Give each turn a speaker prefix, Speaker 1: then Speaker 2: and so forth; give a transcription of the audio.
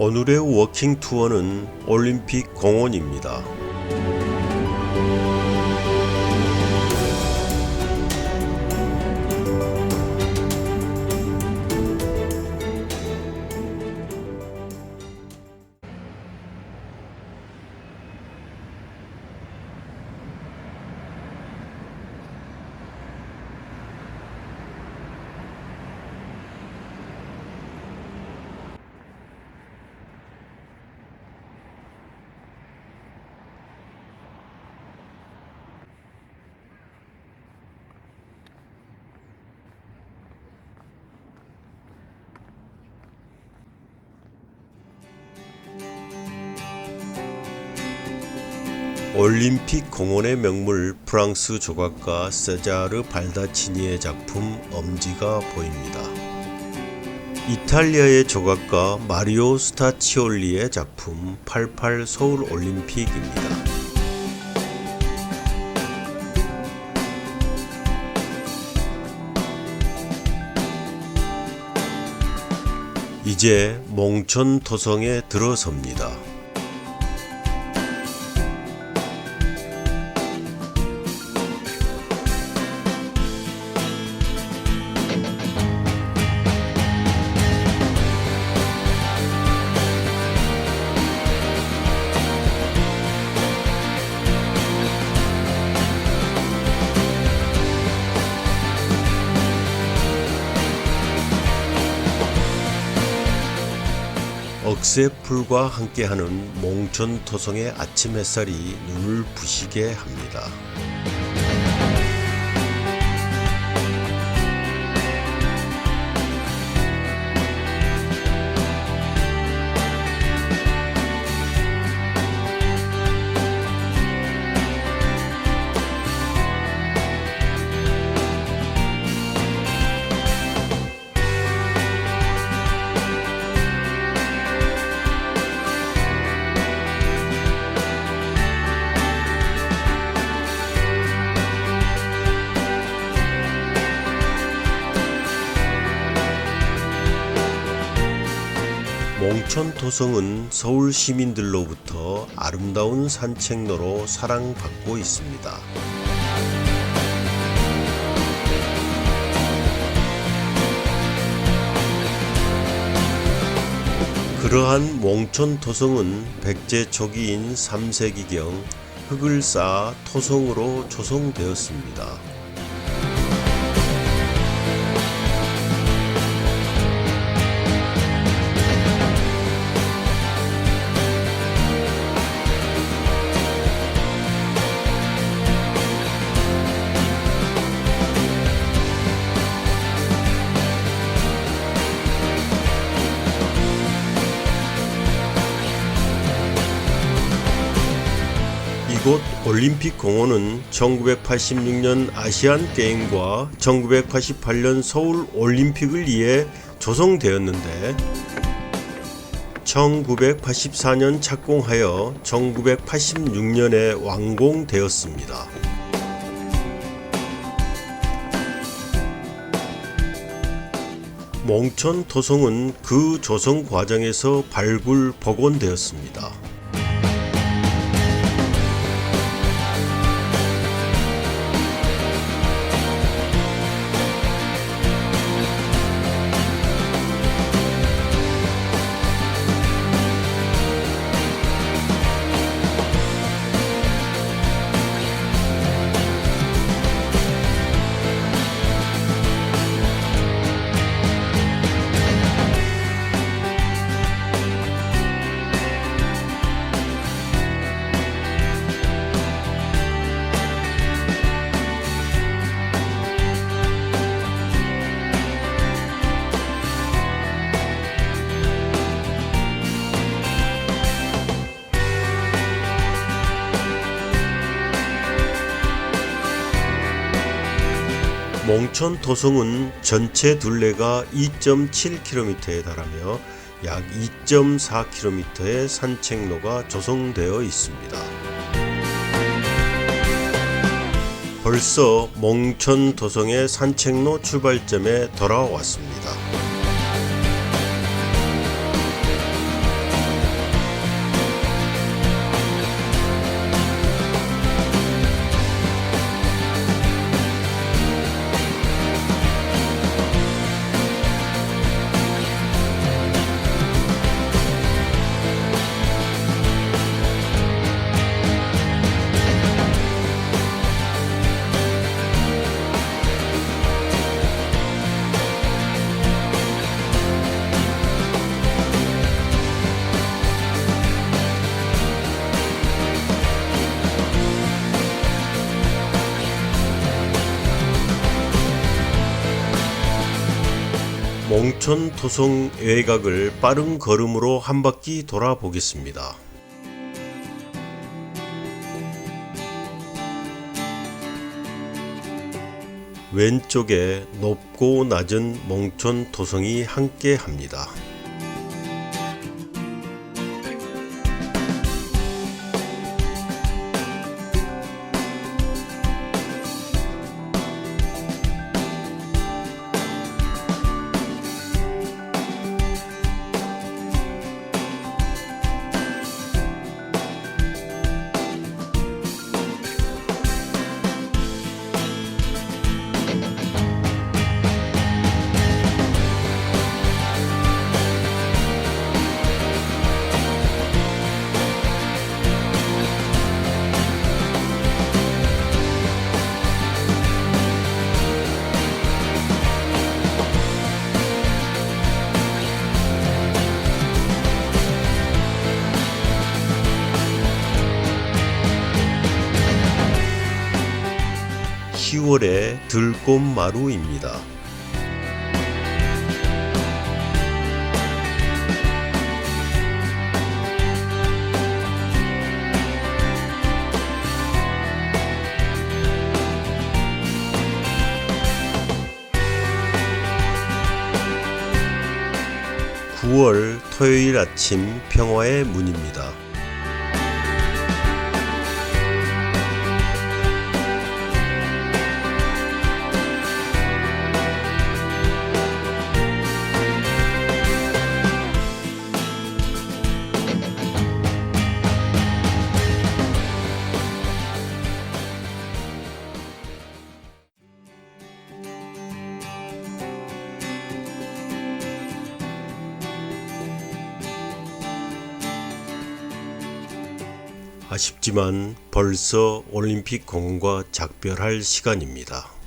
Speaker 1: 오늘의 워킹 투어는 올림픽 공원입니다. 올림픽 공원의 명물 프랑스 조각가 세자르 발다치니의 작품 엄지가 보입니다. 이탈리아의 조각가 마리오 스타치올리의 작품 88 서울 올림픽입니다. 이제 몽천 토성에 들어섭니다. 억새풀과 함께하는 몽천 토성의 아침 햇살이 눈을 부시게 합니다. 몽천 토성은 서울 시민들로부터 아름다운 산책로로 사랑받고 있습니다. 그러한 몽천 토성은 백제 초기인 3세기경 흙을 쌓아 토성으로 조성되었습니다. 이곳 올림픽 공원은 1986년 아시안 게임과 1988년 서울 올림픽을 위해 조성되었는데 1984년 착공하여 1986년에 완공되었습니다. 몽천 토성은 그 조성 과정에서 발굴 복원되었습니다. 몽천 토성은 전체 둘레가 2.7km에 달하며 약 2.4km의 산책로가 조성되어 있습니다. 벌써 몽천 도성의 산책로 출발점에 돌아왔습니다. 몽촌 토성 외곽을 빠른 걸음으로 한 바퀴 돌아보겠습니다. 왼쪽에 높고 낮은 몽촌 토성이 함께 합니다. (10월의) 들꽃마루입니다. (9월) 토요일 아침 평화의 문입니다. 아쉽지만 벌써 올림픽 공원과 작별할 시간입니다.